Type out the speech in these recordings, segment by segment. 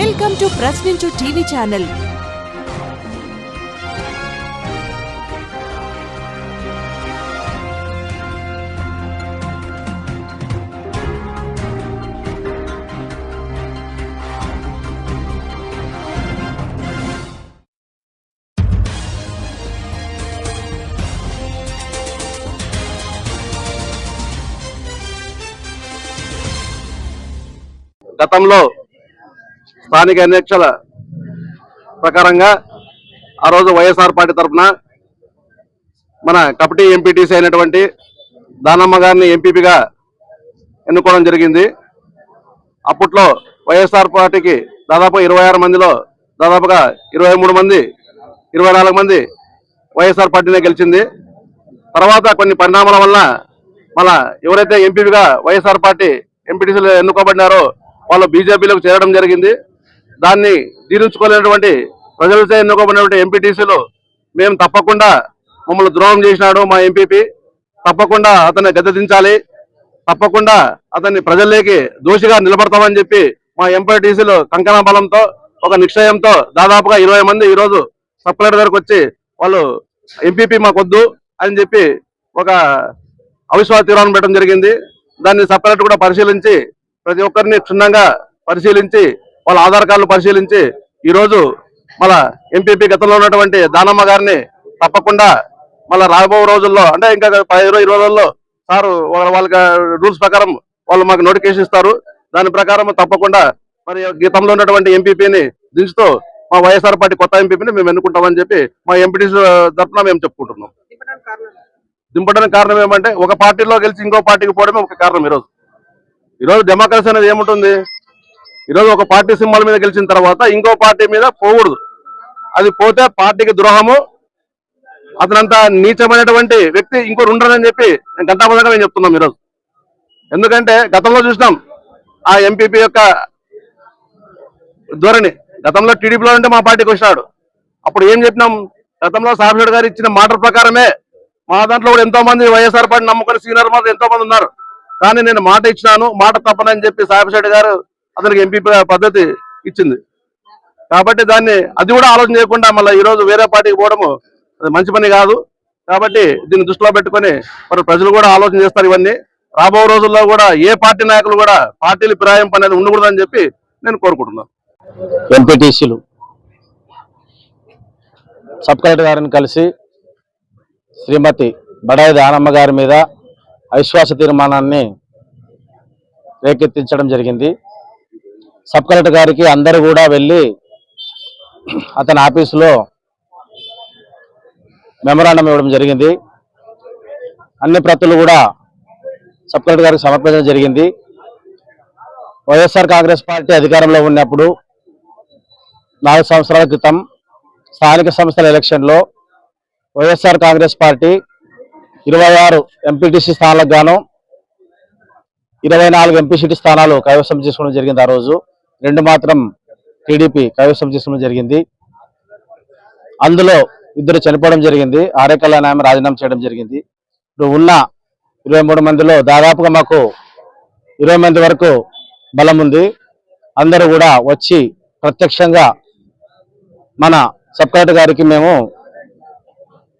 Welcome to Prashninchu TV channel గతంలో స్థానిక ఎన్నికల ప్రకారంగా ఆ రోజు వైఎస్ఆర్ పార్టీ తరఫున మన కపటి ఎంపీటీసీ అయినటువంటి దానమ్మ గారిని ఎంపీపీగా ఎన్నుకోవడం జరిగింది. అప్పట్లో వైఎస్ఆర్ పార్టీకి దాదాపు ఇరవై ఆరు మందిలో దాదాపుగా ఇరవై మూడు మంది ఇరవై నాలుగు మంది వైఎస్ఆర్ పార్టీనే గెలిచింది. తర్వాత కొన్ని పరిణామాల వల్ల మళ్ళా ఎవరైతే ఎంపీగా వైఎస్ఆర్ పార్టీ ఎంపీటీసీలు ఎన్నుకోబడినారో వాళ్ళు బీజేపీలోకి చేరడం జరిగింది. దాన్ని తీర్చుకోలేనటువంటి ప్రజలతో ఎన్నుకోబడినటువంటి ఎంపీటీసీలు మేము తప్పకుండా మమ్మల్ని ద్రోహం చేసినాడు మా ఎంపీపీ తప్పకుండా అతన్ని గద్దెదించాలి తప్పకుండా అతన్ని ప్రజల్లోకి దోషిగా నిలబడతామని చెప్పి మా ఎంపీటీసీలో కంకణ బలంతో ఒక నిశ్చయంతో దాదాపుగా ఇరవై మంది ఈరోజు సబ్ కలెక్టర్ వచ్చి వాళ్ళు ఎంపీపీ మాకొద్దు అని చెప్పి ఒక అవిశ్వాస తీర్మానం పెట్టడం జరిగింది. దాన్ని సబ్ కలెక్టర్ కూడా పరిశీలించి ప్రతి ఒక్కరిని క్షుణ్ణంగా పరిశీలించి వాళ్ళ ఆధార్ కార్డులు పరిశీలించి ఈ రోజు మళ్ళా ఎంపీపీ గతంలో ఉన్నటువంటి దానమ్మ గారిని తప్పకుండా మళ్ళా రాబో రోజుల్లో అంటే ఇంకా ఇరవై ఇరవై రోజుల్లో సారు వాళ్ళ- వాళ్ళకి రూల్స్ ప్రకారం వాళ్ళు మాకు నోటిఫికేషన్ ఇస్తారు. దాని ప్రకారం తప్పకుండా మరి గీతంలో ఉన్నటువంటి ఎంపీపీని దించుతూ మా వైఎస్ఆర్ పార్టీ కొత్త ఎంపీపీని మేము ఎన్నుకుంటామని చెప్పి మా ఎంపీటీ తరఫున మేము చెప్పుకుంటున్నాం. దింపడానికి కారణం ఏమంటే ఒక పార్టీలో గెలిచి ఇంకో పార్టీకి పోవడమే ఒక కారణం ఈరోజు. ఈరోజు డెమోక్రసీ అనేది ఏముంటుంది? ఈరోజు ఒక పార్టీ సింబల్ మీద గెలిచిన తర్వాత ఇంకో పార్టీ మీద పోకూడదు. అది పోతే పార్టీకి ద్రోహము అతనంత నీచమైనటువంటి వ్యక్తి ఇంకోటి ఉండరని చెప్పి నేను గంటాపదంగా మేము చెప్తున్నాం ఈరోజు. ఎందుకంటే గతంలో చూసినాం ఆ ఎంపీపీ యొక్క ధోరణి. గతంలో టీడీపీలో ఉంటే మా పార్టీకి వచ్చినాడు. అప్పుడు ఏం చెప్పినాం? గతంలో సాంబశివడ్ గారు ఇచ్చిన మాట ప్రకారమే మా దాంట్లో కూడా ఎంతో మంది వైఎస్ఆర్ పార్టీ నమ్ముకుని సీనియర్ మాత్రం ఎంతో మంది ఉన్నారు. కానీ నేను మాట ఇచ్చినాను మాట తప్పనని చెప్పి సాంబశివడ్ గారు అతనికి ఎంపీ పద్ధతి ఇచ్చింది. కాబట్టి దాన్ని అది కూడా ఆలోచన చేయకుండా మళ్ళీ ఈరోజు వేరే పార్టీకి పోవడము అది మంచి పని కాదు. కాబట్టి దీన్ని దృష్టిలో పెట్టుకొని మరి ప్రజలు కూడా ఆలోచన చేస్తారు ఇవన్నీ. రాబో రోజుల్లో కూడా ఏ పార్టీ నాయకులు కూడా పార్టీలు ఫిరాయింపు అనేది ఉండకూడదని చెప్పి నేను కోరుకుంటున్నాను. ఎంపీటీసీలు సబ్ కలెక్టర్ గారిని కలిసి శ్రీమతి బడాయి దానమ్మ గారి మీద అవిశ్వాస తీర్మానాన్ని రేకెత్తించడం జరిగింది. సబ్ కలెక్టర్ గారికి అందరూ కూడా వెళ్ళి అతని ఆఫీసులో మెమరాండం ఇవ్వడం జరిగింది. అన్ని ప్రతులు కూడా సబ్ కలెక్టర్ గారికి సమర్పించడం జరిగింది. వైఎస్ఆర్ కాంగ్రెస్ పార్టీ అధికారంలో ఉన్నప్పుడు నాలుగు సంవత్సరాల క్రితం స్థానిక సంస్థల ఎలక్షన్లో వైఎస్ఆర్ కాంగ్రెస్ పార్టీ ఇరవై ఆరు ఎంపీటీసీ స్థానాలకు గాను ఇరవై నాలుగు ఎంపీ సీటు స్థానాలు కైవసం చేసుకోవడం జరిగింది ఆ రోజు. రెండు మాత్రం టీడీపీ కైవసం చేసుకోవడం జరిగింది. అందులో ఇద్దరు చనిపోవడం జరిగింది. ఆరేకల్లా కళ్యాణ్ ఆమె రాజీనామా చేయడం జరిగింది. ఇప్పుడు ఉన్న ఇరవై మూడు మందిలో దాదాపుగా మాకు ఇరవై మంది వరకు బలం ఉంది. అందరూ కూడా వచ్చి ప్రత్యక్షంగా మన సబ్ కలెక్టర్ గారికి మేము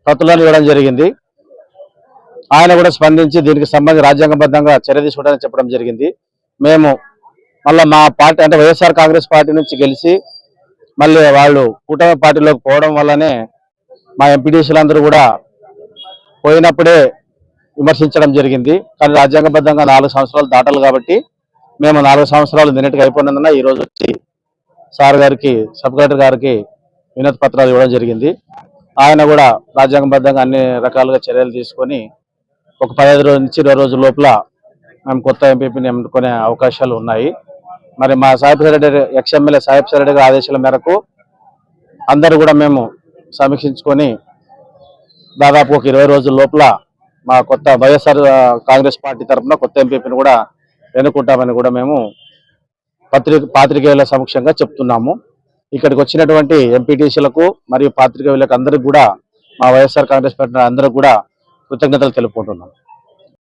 కత్తులను ఇవ్వడం జరిగింది. ఆయన కూడా స్పందించి దీనికి సంబంధించి రాజ్యాంగబద్ధంగా చర్య తీసుకోవడానికి చెప్పడం జరిగింది. మేము మళ్ళీ మా పార్టీ అంటే వైఎస్ఆర్ కాంగ్రెస్ పార్టీ నుంచి గెలిచి మళ్ళీ వాళ్ళు కూటమి పార్టీలోకి పోవడం వల్లనే మా ఎంపీటీసీలందరూ కూడా పోయినప్పుడే విమర్శించడం జరిగింది. కానీ రాజ్యాంగబద్ధంగా నాలుగు సంవత్సరాలు దాటాలి కాబట్టి మేము నాలుగు సంవత్సరాలు నిన్నటికి అయిపోయినందున ఈరోజు వచ్చి సార్ గారికి సబ్ కలెక్టర్ గారికి వినతి పత్రాలు ఇవ్వడం జరిగింది. ఆయన కూడా రాజ్యాంగబద్ధంగా అన్ని రకాలుగా చర్యలు తీసుకొని ఒక పదహైదు రోజుల నుంచి ఇరవై రోజుల లోపల మేము కొత్త ఎంపీపీని ఎన్నుకునే అవకాశాలు ఉన్నాయి. మరి మా సాహిబ్ రెడ్డి ఎక్స్ ఎమ్మెల్యే సాహిబ్ రెడ్డి గారి ఆదేశాల మేరకు అందరూ కూడా మేము సమీక్షించుకొని దాదాపు ఒక ఇరవై రోజుల లోపల మా కొత్త వైఎస్ఆర్ కాంగ్రెస్ పార్టీ తరఫున కొత్త ఎంపీపీని కూడా ఎన్నుకుంటామని కూడా మేము పత్రిక పాత్రికేయుల సమక్షంగా చెప్తున్నాము. ఇక్కడికి వచ్చినటువంటి ఎంపీటీసీలకు మరియు పాత్రికేయులకు అందరికీ కూడా మా వైఎస్ఆర్ కాంగ్రెస్ పార్టీ అందరూ కూడా కృతజ్ఞతలు తెలుపుకుంటున్నాం.